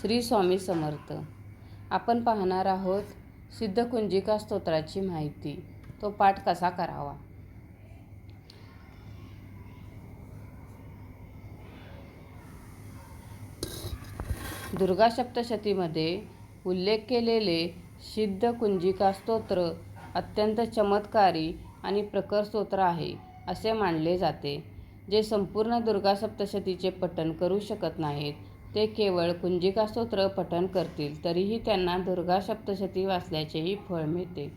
श्री स्वामी समर्थ. आपण पाहणार आहोत सिद्धकुंजिका स्तोत्राची माहिती. तो पाठ कसा करावा? दुर्गा सप्तशतीमध्ये उल्लेख केलेले सिद्ध कुंजिका स्तोत्र अत्यंत चमत्कारी आणि प्रखर स्तोत्र आहे असे मानले जाते. जे संपूर्ण दुर्गा सप्तशतीचे पठण करू शकत नाहीत ते केवळ कुंजिका स्तोत्र पठण करतील तरीही त्यांना दुर्गा सप्तशती वाचल्याचेही फळ मिळते.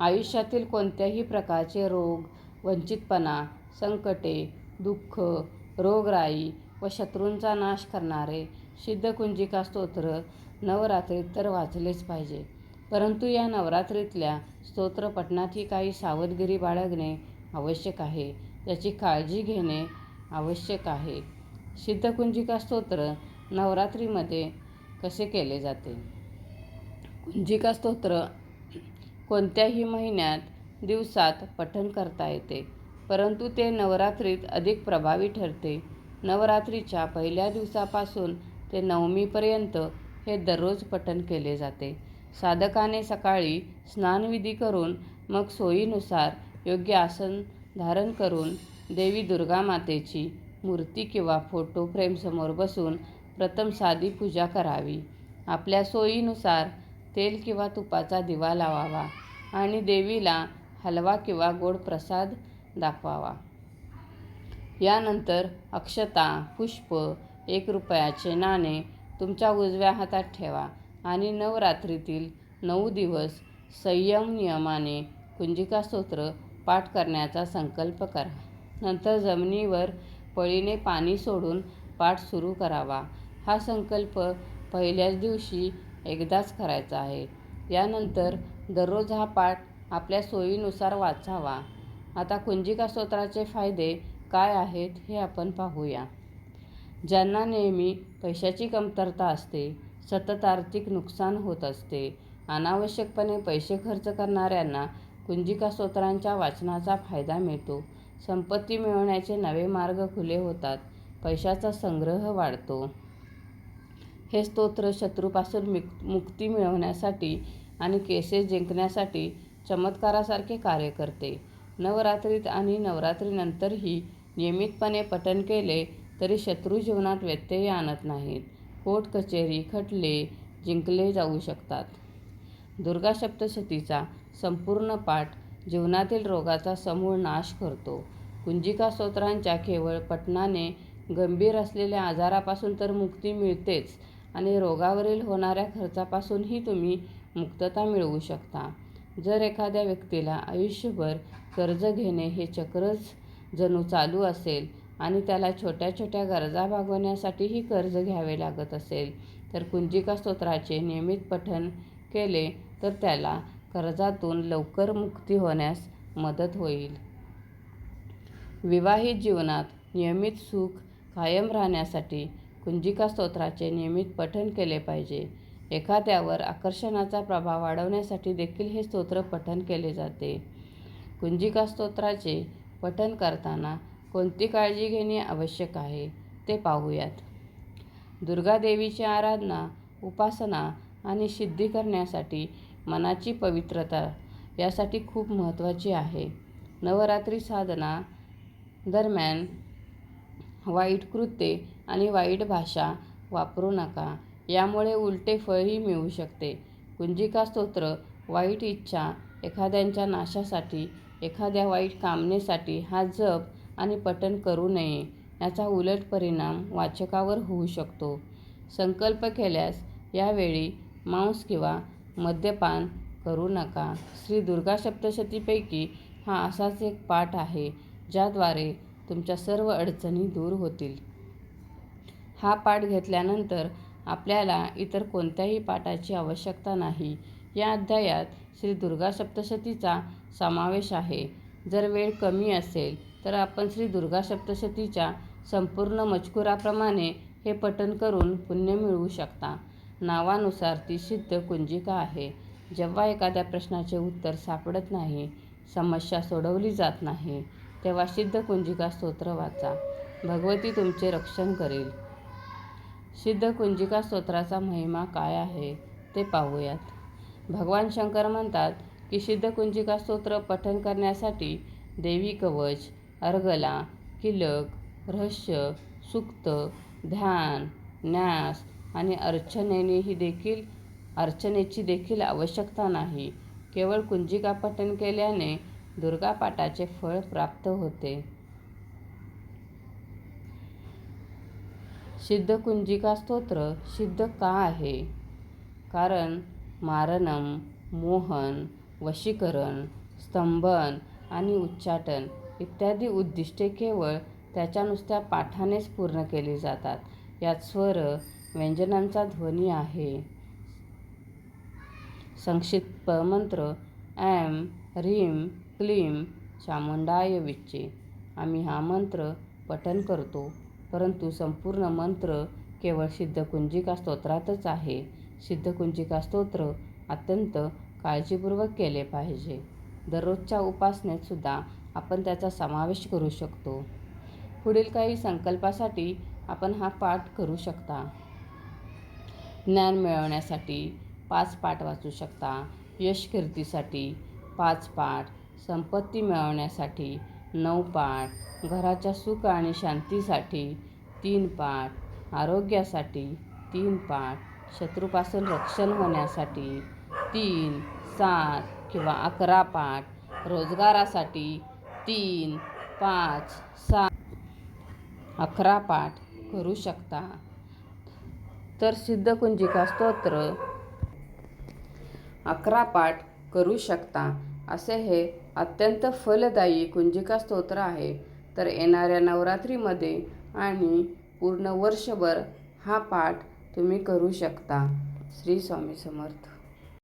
आयुष्यातील कोणत्याही प्रकारचे रोग वंचितपणा संकटे दुःख रोगराई व शत्रूंचा नाश करणारे सिद्धकुंजिका स्तोत्र नवरात्रीत तर वाचलेच पाहिजे. परंतु या नवरात्रीतल्या स्तोत्रपठणाची काही सावधगिरी बाळगणे आवश्यक आहे त्याची काळजी घेणे आवश्यक आहे. सिद्धकुंजिका स्तोत्र नवरात्रीमध्ये कसे केले जाते? कुंजिका स्तोत्र कोणत्याही महिन्यात दिवसात पठण करता येते परंतु ते नवरात्रीत अधिक प्रभावी ठरते. नवरात्रीच्या पहिल्या दिवसापासून ते नवमीपर्यंत हे दररोज पठण केले जाते. साधकाने सकाळी स्नानविधी करून मग सोयीनुसार योग्य आसन धारण करून देवी दुर्गा मातेची मूर्ती किंवा फोटो फ्रेमसमोर बसून प्रथम साधी पूजा करावी. आपल्या सोयीनुसार तेल किंवा तुपाचा दिवा लावावा आणि देवीला हलवा किंवा गोड प्रसाद दाखवावा. यानंतर अक्षता पुष्प एक रुपयाचे नाणे तुमच्या उजव्या हातात ठेवा आणि नवरात्रीतील नऊ दिवस संयम नियमाने कुंजिका स्तोत्र पाठ करण्याचा संकल्प करा. नंतर जमिनीवर पळीने पाणी सोडून पाठ सुरू करावा. हा संकल्प पहिल्याच दिवशी एकदाच करायचा आहे. यानंतर दररोज हा पाठ आपल्या सोयीनुसार वाचावा. आता कुंजिका स्तोत्राचे फायदे काय आहेत हे आपण पाहूया. ज्यांना नेहमी पैशाची कमतरता असते सतत आर्थिक नुकसान होत असते अनावश्यकपणे पैसे खर्च करणाऱ्यांना कुंजिका स्तोत्रांच्या वाचनाचा फायदा मिळतो. संपत्ती मिळवण्याचे नवे मार्ग खुले होतात पैशाचा संग्रह वाढतो. हे स्तोत्र शत्रूपासून मुक्ती मिळवण्यासाठी आणि केसेस जिंकण्यासाठी चमत्कारासारखे कार्य करते. नवरात्रीत आणि नवरात्रीनंतरही नियमितपणे पठण केले तरी शत्रू जीवनात व्यत्यय आणत नाहीत. कोर्ट कचेरी खटले जिंकले जाऊ शकतात. दुर्गा सप्तशतीचा संपूर्ण पाठ जीवनातील रोगाचा समूळ नाश करतो. कुंजिका स्तोत्रांच्या केवळ पठणाने गंभीर असलेल्या आजारापासून तर मुक्ती मिळतेच आणि रोगावरील होणाऱ्या खर्चापासूनही तुम्ही मुक्तता मिळवू शकता. जर एखाद्या व्यक्तीला आयुष्यभर कर्ज घेणे हे चक्रच जणू चालू असेल आणि त्याला छोट्या छोट्या गरजा भागवण्यासाठीही कर्ज घ्यावे लागत असेल तर कुंजिका स्तोत्राचे नियमित पठण केले तर त्याला कर्जातून लवकर मुक्ती होण्यास मदत होईल. विवाहित जीवनात नियमित सुख कायम राहण्यासाठी कुंजिका स्तोत्राचे नियमित पठण केले पाहिजे. एखाद्यावर आकर्षणाचा प्रभाव वाढवण्यासाठी देखील हे स्तोत्र पठण केले जाते. कुंजिका स्तोत्राचे पठण करताना कोणती काळजी घेणे आवश्यक आहे ते पाहूयात. दुर्गादेवीची आराधना उपासना आणि सिद्धी करण्यासाठी मनाची पवित्रता यासाठी खूप महत्त्वाची आहे. नवरात्री साधना दरम्यान वाईट कृत्ये आणि वाईट भाषा वापरू नका. यामुळे उलटे फळही मिळू शकते. कुंजिका स्तोत्र वाईट इच्छा एखाद्यांच्या नाशासाठी एखाद्या वाईट कामनेसाठी हा जप आणि पठण करू नये याचा उलट परिणाम वाचकावर होऊ शकतो. संकल्प केल्यास यावेळी मांस किंवा मद्यपान करू नका. श्री दुर्गा सप्तशतीपैकी हा असाच एक पाठ आहे ज्याद्वारे तुमच्या सर्व अडचणी दूर होतील. हा पाठ घेतल्यानंतर आपल्याला इतर कोणत्याही पाठाची आवश्यकता नाही. या अध्यायात श्री दुर्गा सप्तशतीचा समावेश आहे. जर वेळ कमी असेल तर आपण श्री दुर्गा सप्तशतीच्या संपूर्ण मजकुराप्रमाणे हे पठन करून पुण्य मिळवू शकता. नावानुसार ती सिद्ध कुंजिका आहे. जेव्हा एखाद्या प्रश्नाचे उत्तर सापडत नाही समस्या सोडवली जात नाही तेव्हा सिद्ध कुंजिका स्तोत्र वाचा. भगवती तुमचे रक्षण करेल. सिद्ध कुंजिका स्तोत्राचा महिमा काय आहे ते पाहूयात. भगवान शंकर म्हणतात की सिद्ध कुंजिका स्तोत्र पठण करण्यासाठी देवी कवच अर्गला किलक रहस्य सुक्त ध्यान न्यास आणि अर्चनेनेही देखील अर्चनेची देखील आवश्यकता नाही. केवळ कुंजिका पठण केल्याने दुर्गापाठाचे फळ प्राप्त होते. सिद्ध कुंजिका स्तोत्र सिद्ध का आहे? कारण मारणम मोहन वशीकरण स्तंभन आणि उच्चाटन इत्यादी उद्दिष्टे केवळ त्याच्या नुसत्या पाठानेच पूर्ण केली जातात. यात स्वर व्यंजनांचा ध्वनी आहे. संक्षिप्त मंत्र ॲम ह्रीम क्लीम चामुंडाय विच्चे आम्ही हा मंत्र पठन करतो. परंतु संपूर्ण मंत्र केवळ सिद्धकुंजिका स्तोत्रातच आहे. सिद्धकुंजिका स्तोत्र अत्यंत काळजीपूर्वक केले पाहिजे. दररोजच्या उपासनेत सुद्धा आपण त्याचा समावेश करू शकतो. पुढील काही संकल्पासाठी आपण हा पाठ करू शकता. ज्ञान मिळवण्यासाठी पाच पाठ वाचू शकता. यश कीर्तीसाठी पाच पाठ. संपत्ती मिळवण्यासाठी नऊ पाठ. घराच्या सुख आणि शांतीसाठी तीन पाठ. आरोग्यासाठी तीन पाठ. शत्रूपासून रक्षण होण्यासाठी तीन सात किंवा अकरा पाठ. रोजगारासाठी तीन पाच सात. अकरा पाठ. करू शकता. तर सिद्धकुंजिका स्तोत्र. अकरा पाठ. करू शकता. असे हे अत्यंत फलदायी कुंजिका स्तोत्र आहे. तर येणाऱ्या नवरात्रीमध्ये आणि पूर्ण वर्षभर हा पाठ तुम्ही करू शकता. श्री स्वामी समर्थ.